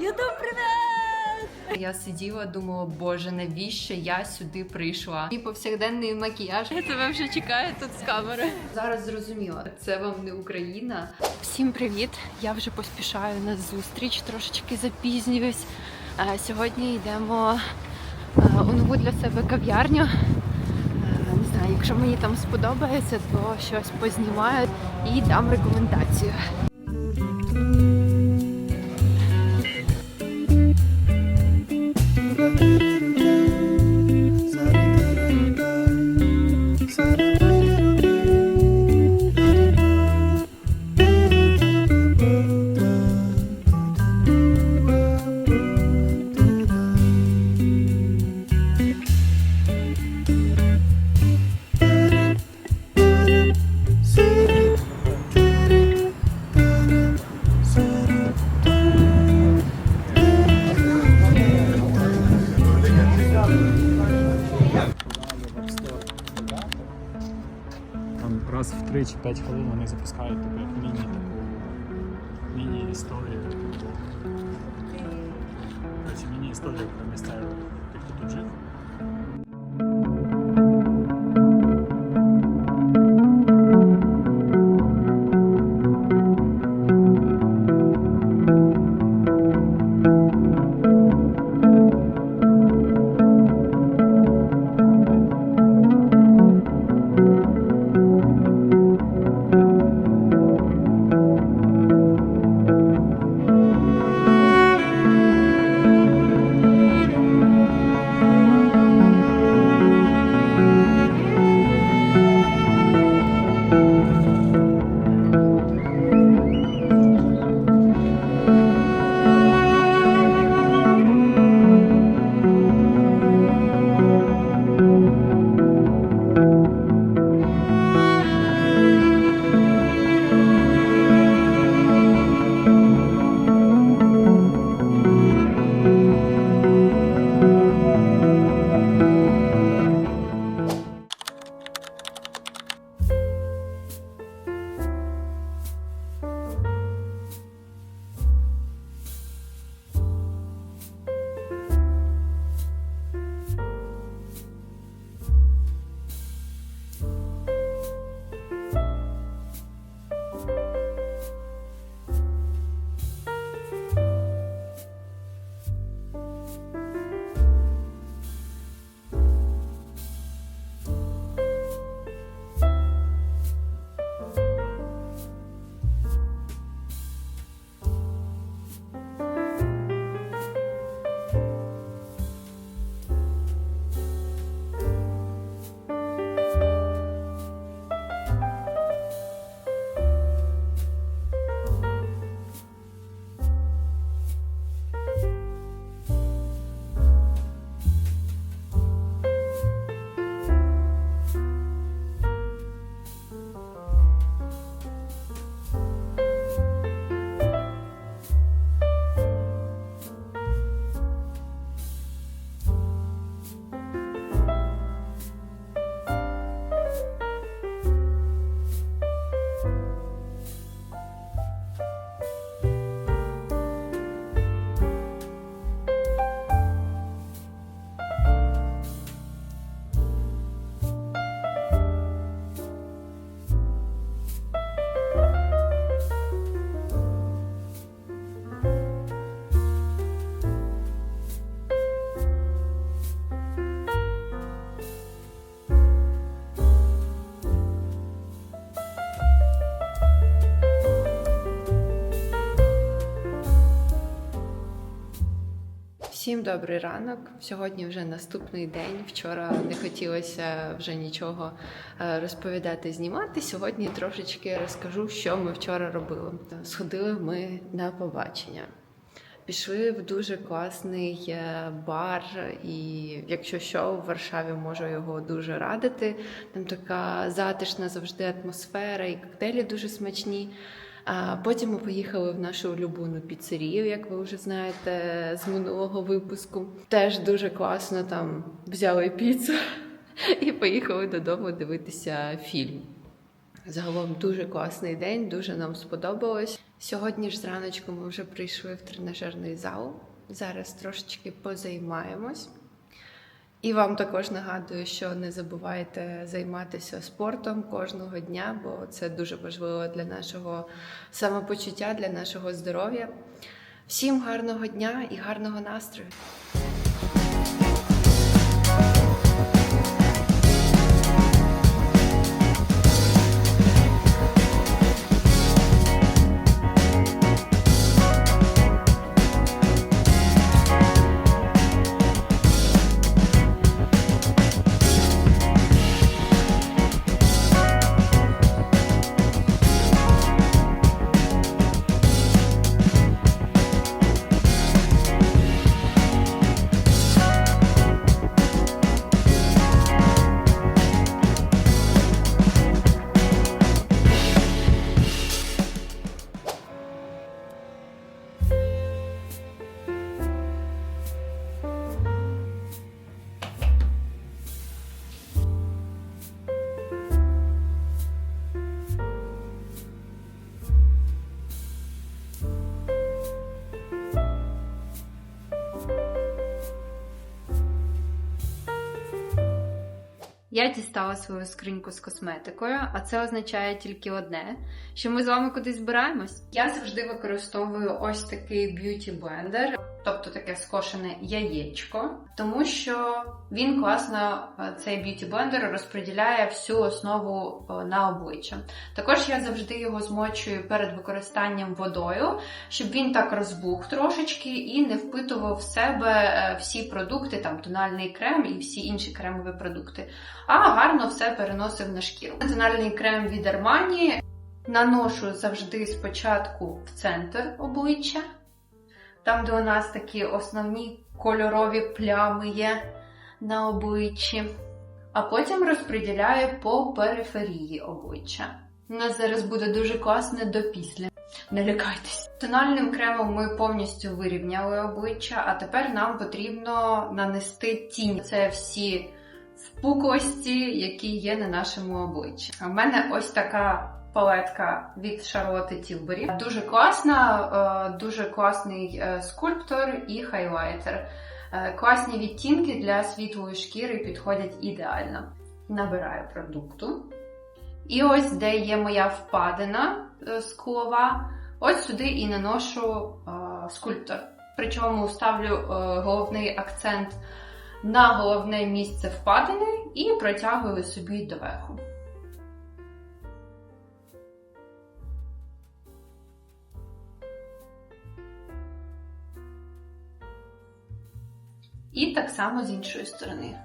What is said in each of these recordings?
Ютуб, привіт! Я сиділа, думала, боже, навіщо я сюди прийшла? Мій повсякденний макіяж. Я тебе вже чекаю тут з камери. Зараз зрозуміла, це вам не Україна. Всім привіт! Я вже поспішаю на зустріч, трошечки запізнююсь. Е, Сьогодні йдемо е, у нову для себе кав'ярню. Е, Не знаю, якщо мені там сподобається, то щось познімаю і дам рекомендацію. 5 хвилин вони запускають таку Всім добрий ранок. Сьогодні вже наступний день. Вчора не хотілося вже нічого е, розповідати, знімати. Сьогодні трошечки розкажу, що ми вчора робили. Сходили ми на побачення. Пішли в дуже класний е, бар, і якщо що, в Варшаві можу його дуже радити. Там така затишна завжди атмосфера, і коктейлі дуже смачні. А потім ми поїхали в нашу улюблену піцерію, як ви вже знаєте, з минулого випуску. Теж дуже класно там взяли піцу і поїхали додому дивитися фільм. Загалом дуже класний день, дуже нам сподобалось. Сьогодні ж зраночку ми вже прийшли в тренажерний зал. Зараз трошечки позаймаємось. І вам також нагадую, що не забувайте займатися спортом кожного дня, бо це дуже важливо для нашого самопочуття, для нашого здоров'я. Всім гарного дня і гарного настрою! Дістала свою скриньку з косметикою, а це означає тільки одне: що ми з вами кудись збираємось. Я завжди використовую ось такий б'юті блендер, тобто таке скошене яєчко, тому що він класно е, цей б'юті блендер розподіляє всю основу е, на обличчя. Також я завжди його змочую перед використанням водою, щоб він так розбух трошечки і не впитував в себе е, всі продукти, там тональний крем і всі інші кремові продукти а гарно все переносив на шкіру. Тональний крем від Armani наношу завжди спочатку в центр обличчя, там, де у нас такі основні кольорові плями є на обличчі, а потім розподіляю по периферії обличчя. У нас зараз буде дуже класне до. Не лякайтесь. Тональним кремом ми повністю вирівняли обличчя, а тепер нам потрібно нанести тінь. Це всі впуклості, які є на нашому обличчі. У мене ось така палетка від Шарлотти Тілбері. Дуже класна, е, дуже класний е, скульптор і хайлайтер. Е, Класні відтінки для світлої шкіри підходять ідеально. Набираю продукту. І ось, де є моя впадина склова, ось сюди і наношу скульптор. Причому ставлю головний акцент на головне місце впадини і протягую собі доверху. І так само з іншої сторони.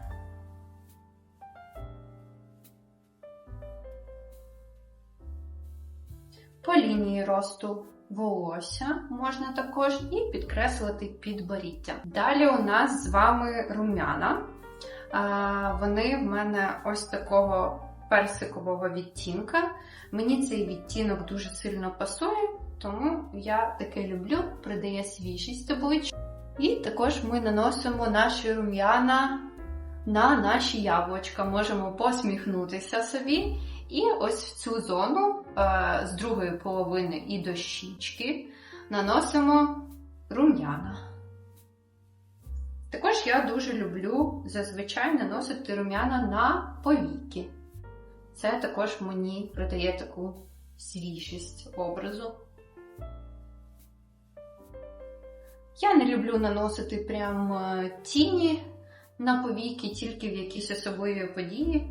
По лінії росту волосся можна також і підкреслити підборіддя. Далі у нас з вами рум'яна. Вони в мене ось такого персикового відтінка. Мені цей відтінок дуже сильно пасує, тому я таке люблю, придає свіжість обличчя. І також ми наносимо наші рум'яна на наші яблучка. Можемо посміхнутися собі. І ось в цю зону е, з другої половини і до щічки наносимо рум'яна. Також я дуже люблю зазвичай наносити рум'яна на повіки. Це також мені придає таку свіжість образу. Я не люблю наносити прям е, тіні на повіки тільки в якісь особливі події.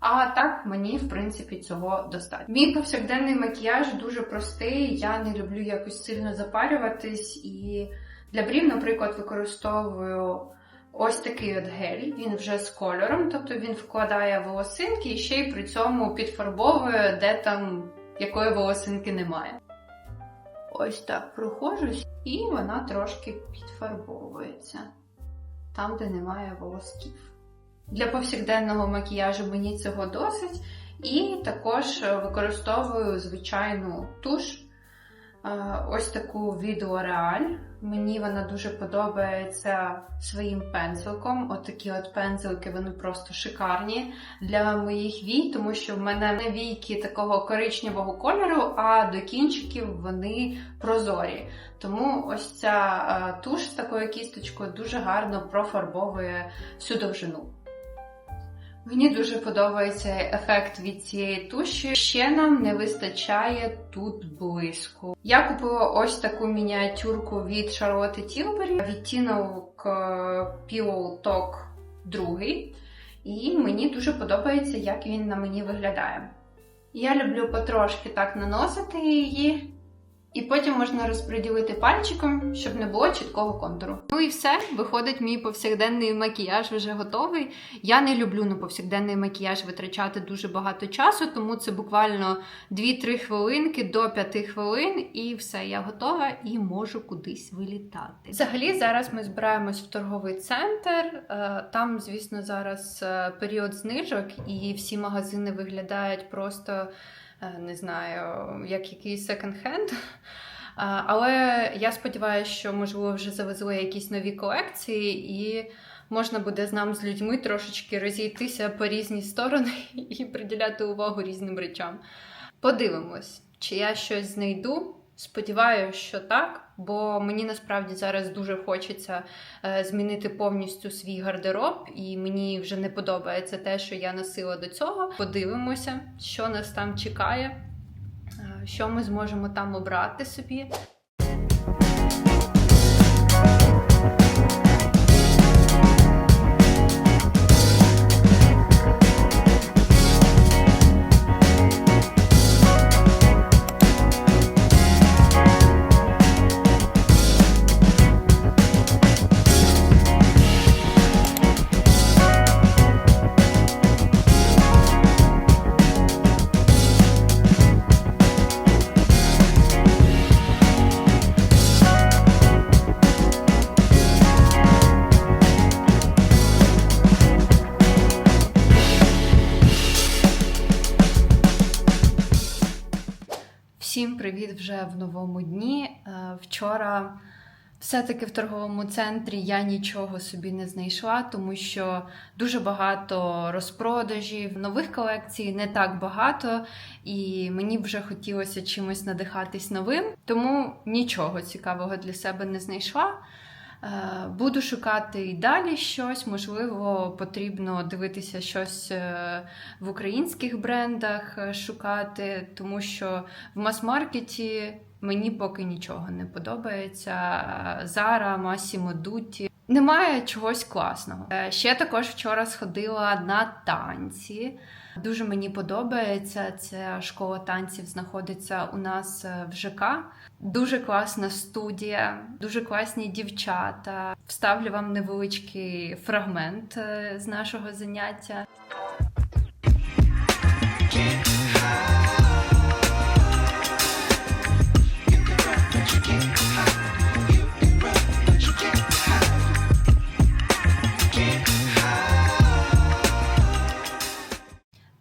А так мені, в принципі, цього достатньо. Мій повсякденний макіяж дуже простий. Я не люблю якось сильно запарюватись, і для брів, наприклад, використовую ось такий от гель. Він вже з кольором, тобто він вкладає волосинки і ще й при цьому підфарбовує, де там якої волосинки немає. Ось так прохожусь, і вона трошки підфарбовується там, де немає волосків. Для повсякденного макіяжу мені цього досить. І також використовую звичайну туш. Ось таку від L'Oreal. Мені вона дуже подобається своїм пензликом. Отакі от пензлики, вони просто шикарні для моїх вій, тому що в мене не війки такого коричневого кольору, а до кінчиків вони прозорі. Тому ось ця е, туш з такою кісточкою дуже гарно профарбовує всю довжину. Мені дуже подобається ефект від цієї туші. Ще нам не вистачає тут блиску. Я купила ось таку мініатюрку від Charlotte Tilbury, відтінок е, Pillow Talk 2. І мені дуже подобається, як він на мені виглядає. Я люблю потрошки так наносити її. І потім можна розподілити пальчиком, щоб не було чіткого контуру. Ну і все, виходить, мій повсякденний макіяж вже готовий. Я не люблю на повсякденний макіяж витрачати дуже багато часу, тому це буквально 2-3 хвилинки до 5 хвилин, і все, я готова і можу кудись вилітати. Взагалі, зараз ми збираємось в торговий центр. Е, Там, звісно, зараз е, період знижок, і всі магазини виглядають просто не знаю, як якийсь секонд-хенд. Е, Але я сподіваюся, що можливо вже завезли якісь нові колекції, і можна буде з нам з людьми трошечки розійтися по різні сторони і приділяти увагу різним речам. Подивимось, чи я щось знайду. Сподіваюся, що так, бо мені насправді зараз дуже хочеться е, змінити повністю свій гардероб, і мені вже не подобається те, що я носила до цього. Подивимося, що нас там чекає, е, що ми зможемо там обрати собі. Вже в новому дні. Е, Вчора все-таки в торговому центрі я нічого собі не знайшла, тому що дуже багато розпродажів, нових колекцій не так багато, і мені вже хотілося чимось надихатись новим, тому нічого цікавого для себе не знайшла. Е, Буду шукати і далі щось. Можливо, потрібно дивитися щось е, в українських брендах е, шукати, тому що в мас-маркеті мені поки нічого не подобається. Зара, Massimo Dutti. Немає чогось класного. Ще також вчора сходила на танці. Дуже мені подобається. Ця школа танців знаходиться у нас е, в ЖК. Дуже класна студія, дуже класні дівчата. Вставлю вам невеличкий фрагмент е, з нашого заняття.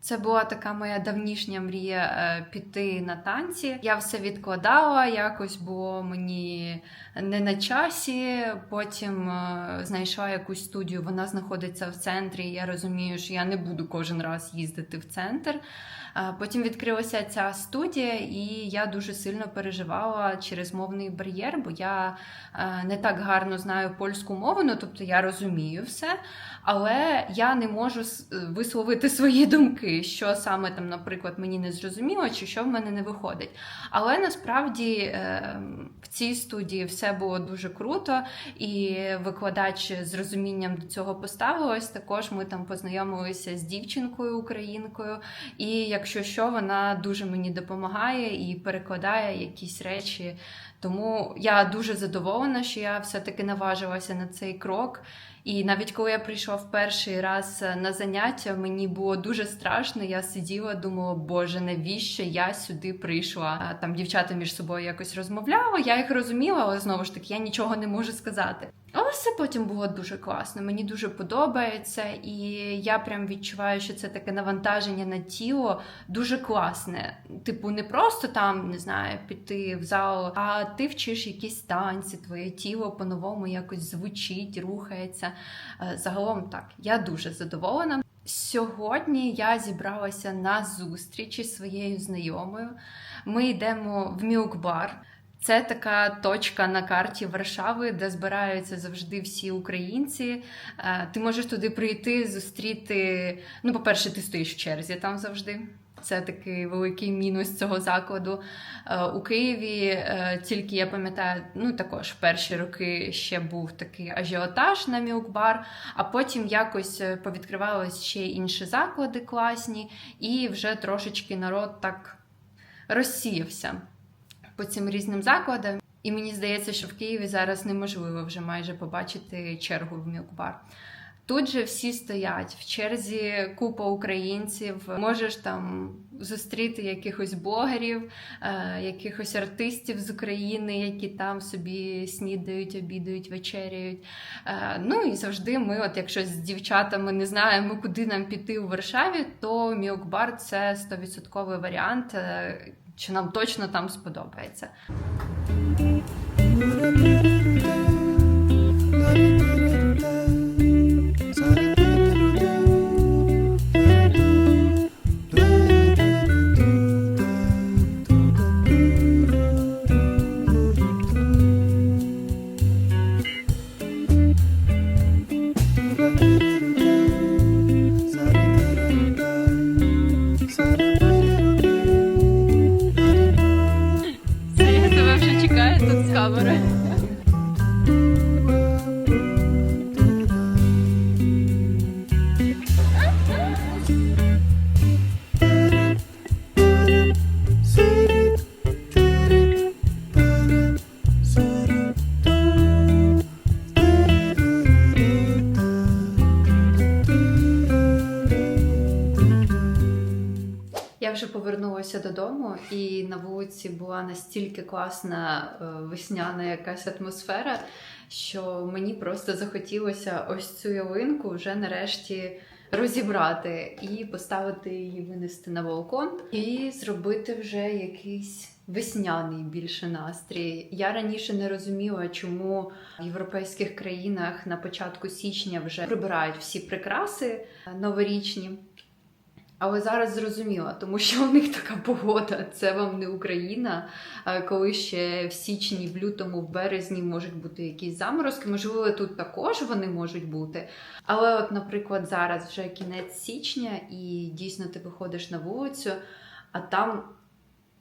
Це була така моя давнішня мрія е, піти на танці. Я все відкладала, якось було мені не на часі. Потім е, знайшла якусь студію, вона знаходиться в центрі. і Я розумію, що я не буду кожен раз їздити в центр. Е, Потім відкрилася ця студія, і я дуже сильно переживала через мовний бар'єр, бо я е, не так гарно знаю польську мову, ну тобто я розумію все, але я не можу е, висловити свої думки, що саме там, наприклад, мені не зрозуміло, чи що в мене не виходить. Але насправді в цій студії все було дуже круто, і викладач з розумінням до цього поставилась. Також ми там познайомилися з дівчинкою українкою. І якщо що, вона дуже мені допомагає і перекладає якісь речі. Тому я дуже задоволена, що я все-таки наважилася на цей крок. І навіть коли я прийшов перший раз на заняття, мені було дуже страшно. Я сиділа, думала, боже, навіщо я сюди прийшла? Там дівчата між собою якось розмовляли. Я їх розуміла, але знову ж таки я нічого не можу сказати. Все потім було дуже класно. Мені дуже подобається, і я прям відчуваю, що це таке навантаження на тіло дуже класне. Типу, не просто там не знаю, піти в зал, а ти вчиш якісь танці, твоє тіло по-новому якось звучить, рухається. Е, Загалом так, я дуже задоволена. Сьогодні я зібралася на зустріч із своєю знайомою. Ми йдемо в мілкбар. Це така точка на карті Варшави, де збираються завжди всі українці. Е, Ти можеш туди прийти, зустріти. Ну, по-перше, ти стоїш в черзі там завжди. Це такий великий мінус цього закладу. Е, У Києві е, тільки я пам'ятаю, ну також в перші роки ще був такий ажіотаж на мілкбар, а потім якось повідкривались ще інші заклади класні, і вже трошечки народ так розсіявся по цим різним закладам. І мені здається, що в Києві зараз неможливо вже майже побачити чергу в мілкбар. Тут же всі стоять в черзі купа українців. Можеш там зустріти якихось блогерів, е, якихось артистів з України, які там собі снідають, обідають, вечеряють. Е, ну і завжди ми, от якщо з дівчатами не знаємо, куди нам піти у Варшаві, то мілкбар це 100% варіант, що нам точно там сподобається. Вже повернулася додому, і на вулиці була настільки класна е, весняна якась атмосфера, що мені просто захотілося ось цю ялинку вже нарешті розібрати і поставити її, винести на балкон і зробити вже якийсь. Весняний більше настрій. Я раніше не розуміла, чому в європейських країнах на початку січня вже прибирають всі прикраси е, новорічні. Але зараз зрозуміла, тому що у них така погода. Це вам не Україна. Коли ще в січні, в лютому, в березні можуть бути якісь заморозки. Можливо, тут також вони можуть бути. Але, от, наприклад, зараз вже кінець січня, і дійсно ти виходиш на вулицю, а там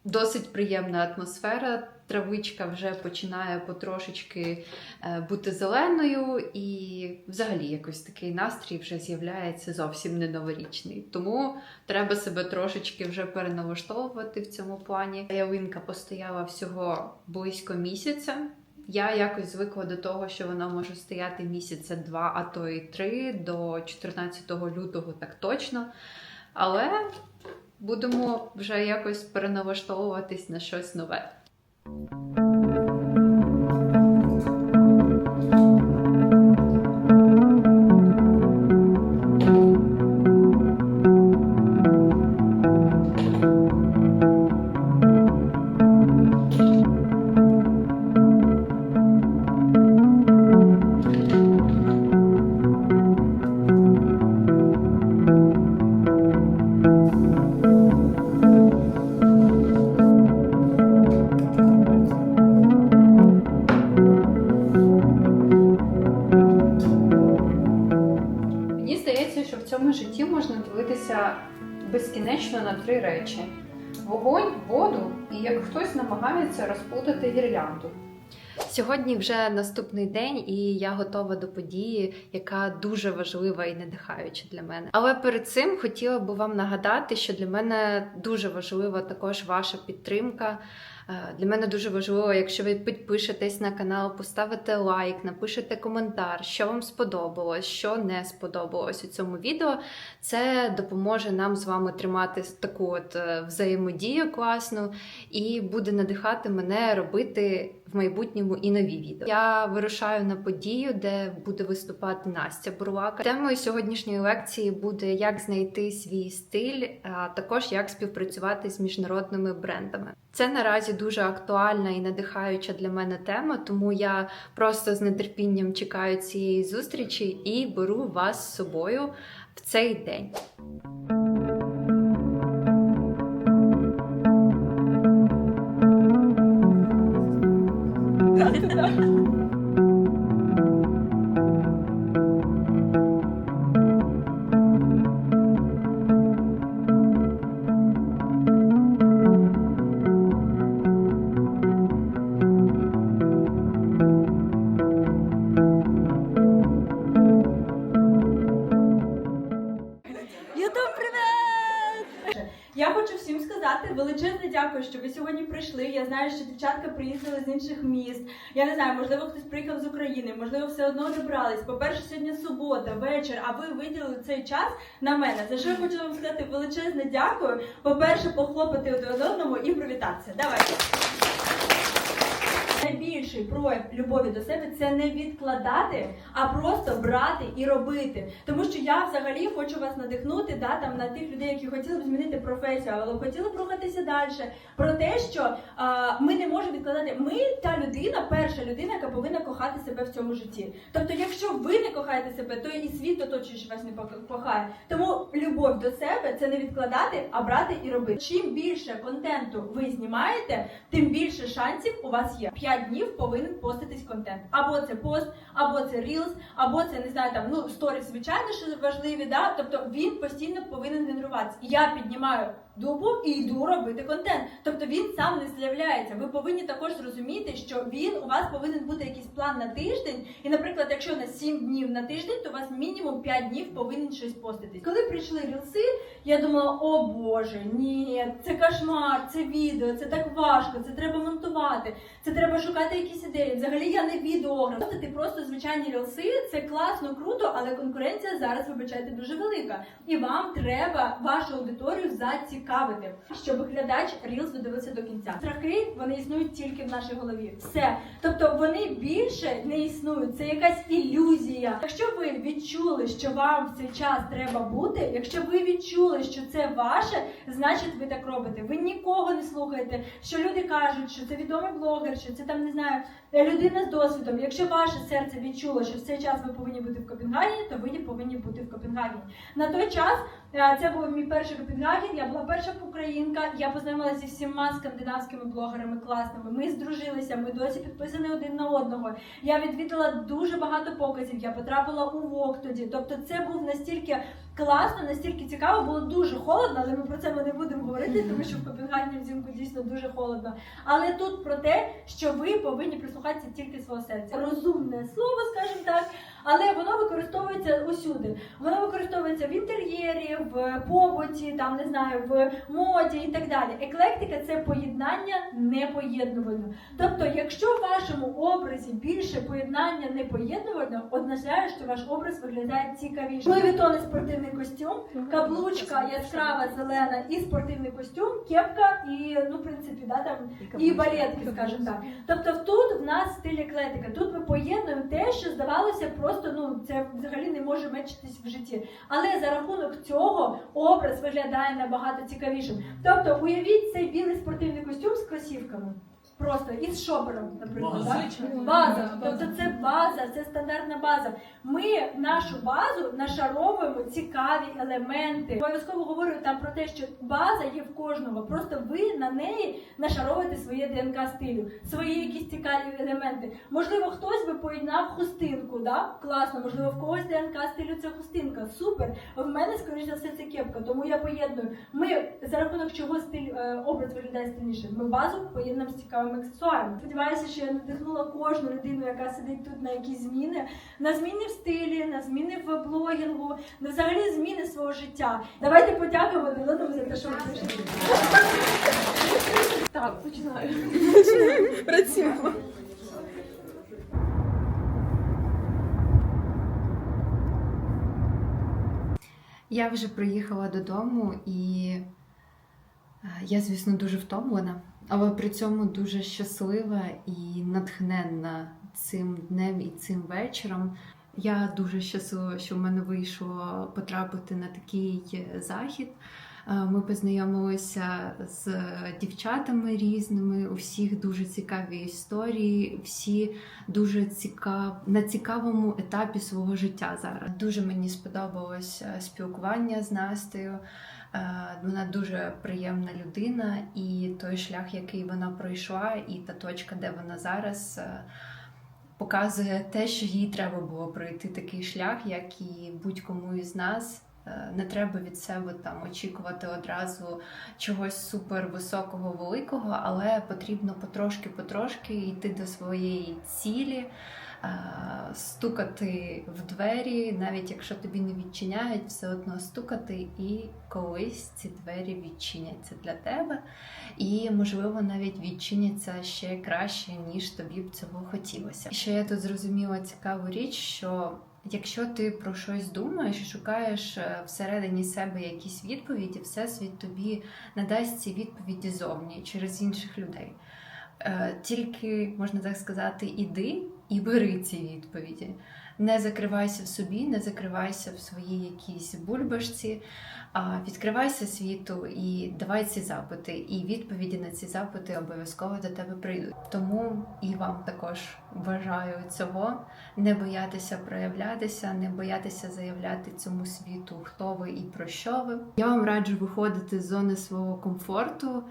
досить приємна атмосфера. Травичка вже починає потрошечки е, бути зеленою, і взагалі якось такий настрій вже з'являється зовсім не новорічний. Тому треба себе трошечки вже переналаштовувати в цьому плані. Ялинка постояла всього близько місяця. Я якось звикла до того, що вона може стояти місяця два, а то і три до 14 лютого, так точно. Але будемо вже якось переналаштовуватись на щось нове. Мені три речі: вогонь, воду і як хтось намагається розплутати гірлянду. Сьогодні вже наступний день, і я готова до події, яка дуже важлива і надихаюча для мене. Але перед цим хотіла би вам нагадати, що для мене дуже важлива також ваша підтримка. Е, Для мене дуже важливо, якщо ви підпишетесь на канал, поставите лайк, напишете коментар, що вам сподобалось, що не сподобалось у цьому відео. Це допоможе нам з вами тримати таку от е, взаємодію класну і буде надихати мене робити майбутньому і нові відео. Я вирушаю на подію, де буде виступати Настя Бурлака. Темою сьогоднішньої лекції буде як знайти свій стиль, а також як співпрацювати з міжнародними брендами. Це наразі дуже актуальна і надихаюча для мене тема, тому я просто з нетерпінням чекаю цієї зустрічі і беру вас з собою в цей день. Дівчатка приїздили з інших міст. Я не знаю, можливо, хтось приїхав з України, можливо, все одно добрались. По-перше, сьогодні субота, вечір, а ви виділили цей час на мене. За що я хочу вам сказати величезне дякую. По-перше, похлопати один одному і привітатися. Давайте. Найбільший прояв любові до себе це не відкладати, а просто брати і робити. Тому що я взагалі хочу вас надихнути да, там, на тих людей, які хотіли б змінити професію, але хотіли б рухатися далі. Про те, що а, ми не можемо відкладати. Ми та людина, перша людина, яка повинна кохати себе в цьому житті. Тобто, якщо ви не кохаєте себе, то і світ оточуючий вас не кохає. Тому любов до себе це не відкладати, а брати і робити. Чим більше контенту ви знімаєте, тим більше шансів у вас є. П'ять днів повинен поститись контент. Або це пост, або це рілс, або це не знаю там ну сторіс, звичайно, що важливі. Да? Тобто він постійно повинен генеруватися. Я піднімаю дубу і йду робити контент. Тобто він сам не з'являється. Ви повинні також зрозуміти, що він у вас повинен бути якийсь план на тиждень. І, наприклад, якщо на 7 днів на тиждень, то у вас мінімум 5 днів повинен щось поститись. Коли прийшли рілси, я думала, о Боже, ні, це кошмар, це відео, це так важко, це треба монтувати, це треба шукати якісь ідеї. Взагалі я не відеограф. Ти просто звичайні рілси, це класно, круто, але конкуренція зараз, вибачайте, дуже велика. І вам треба вашу аудиторію зацікавити, щоб глядач рілс додивився до кінця. Страхи вони існують тільки в нашій голові. Все. Тобто вони більше не існують. Це якась ілюзія. Якщо ви відчули, що вам в цей час треба бути, якщо ви відчули, що це ваше, значить ви так робите. Ви нікого не слухаєте, що люди кажуть, що це відомий блогер, що це там не знаю, людина з досвідом. Якщо ваше серце відчуло, що в цей час ви повинні бути в Копенгагені, то ви повинні бути в Копенгагені. На той час е, це був мій перший Копенгаген. Я була перша українка. Я познайомилася зі всіма скандинавськими блогерами класними. Ми здружилися, ми досі підписані один на одного. Я відвідала дуже багато показів. Я потрапила у ВОК тоді. Тобто, це був настільки класно, настільки цікаво. Було дуже холодно, але ми про це ми не будемо говорити, тому що в Копенгагені взимку дійсно дуже холодно. Але тут про те, що ви повинні прислухатися тільки свого серця. Розумне слово, скажімо так. Але воно використовується усюди. Воно використовується в інтер'єрі, в побуті, там не знаю, в моді і так далі. Еклектика це поєднання непоєднувально. Тобто, якщо в вашому образі більше поєднання непоєднувально, означає, що ваш образ виглядає цікавіше. Луї Вітон спортивний костюм, каблучка яскрава зелена і спортивний костюм, кепка і ну, в принципі, да, там і балетки, скажімо так. Тобто тут в нас стиль еклетика. Тут ми поєднуємо те, що здавалося просто ну це взагалі не може мечитись в житті. Але за рахунок цього образ виглядає набагато цікавішим. Тобто, уявіть цей білий спортивний костюм з кросівками. Просто із шопером, наприклад. База. да? База. Тобто це база, це стандартна база. Ми нашу базу нашаровуємо цікаві елементи. Обов'язково говорю там про те, що база є в кожного. Просто ви на неї нашаровуєте своє ДНК стилю, свої якісь цікаві елементи. Можливо, хтось би поєднав хустинку, да? класно, можливо, в когось ДНК стилю це хустинка. Супер. В мене, скоріш за все, це кепка, тому я поєдную. Ми за рахунок чого стиль е, образ виглядає стильніше. Ми базу поєднуємо з цікавими аксесуарами. Сподіваюся, що я надихнула кожну людину, яка сидить тут на якісь зміни, на зміни в стилі, на зміни в блогінгу, на взагалі зміни свого життя. Давайте подякуємо один одному за те, що ви пишете. Так, починаю. Працюємо. Я вже приїхала додому і е, я, звісно, дуже втомлена, але при цьому дуже щаслива і натхненна цим днем і цим вечором. Я дуже щаслива, що в мене вийшло потрапити на такий захід. Е, Ми познайомилися з дівчатами різними. У всіх дуже цікаві історії, всі дуже цікав... на цікавому етапі свого життя зараз. Дуже мені сподобалось е, спілкування з Настею. Е, Вона дуже приємна людина, і той шлях, який вона пройшла, і та точка, де вона зараз. е, Показує те, що їй треба було пройти такий шлях, як і будь-кому із нас. Е, Не треба від себе там очікувати одразу чогось супер високого, великого, але потрібно потрошки-потрошки йти до своєї цілі, стукати в двері, навіть якщо тобі не відчиняють, все одно стукати, і колись ці двері відчиняться для тебе. І, можливо, навіть відчиняться ще краще, ніж тобі б цього хотілося. Ще я тут зрозуміла цікаву річ, що Якщо ти про щось думаєш шукаєш е, всередині себе якісь відповіді, всесвіт тобі надасть ці відповіді зовні через інших людей. Е, Тільки, можна так сказати, іди і бери ці відповіді. Не закривайся в собі, не закривайся в своїй якійсь бульбашці, а відкривайся світу і давай ці запити. І відповіді на ці запити обов'язково до тебе прийдуть. Тому і вам також бажаю цього не боятися проявлятися, не боятися заявляти цьому світу, хто ви і про що ви. Я вам раджу виходити з зони свого комфорту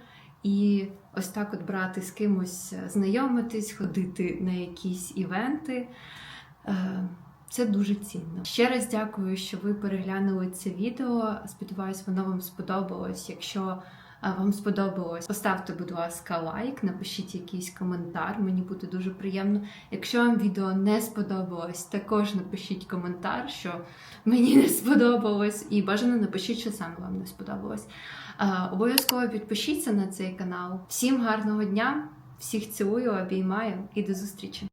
і ось так от брати з кимось, е, знайомитись, ходити на якісь івенти. Е, Це дуже цінно. Ще раз дякую, що ви переглянули це відео. Сподіваюсь, воно вам сподобалось. Якщо вам сподобалось, поставте, будь ласка, лайк, напишіть якийсь коментар. Мені буде дуже приємно. Якщо вам відео не сподобалось, також напишіть коментар, що мені не сподобалось, і бажано напишіть, що саме вам не сподобалось. Обов'язково підпишіться на цей канал. Всім гарного дня, всіх цілую, обіймаю і до зустрічі!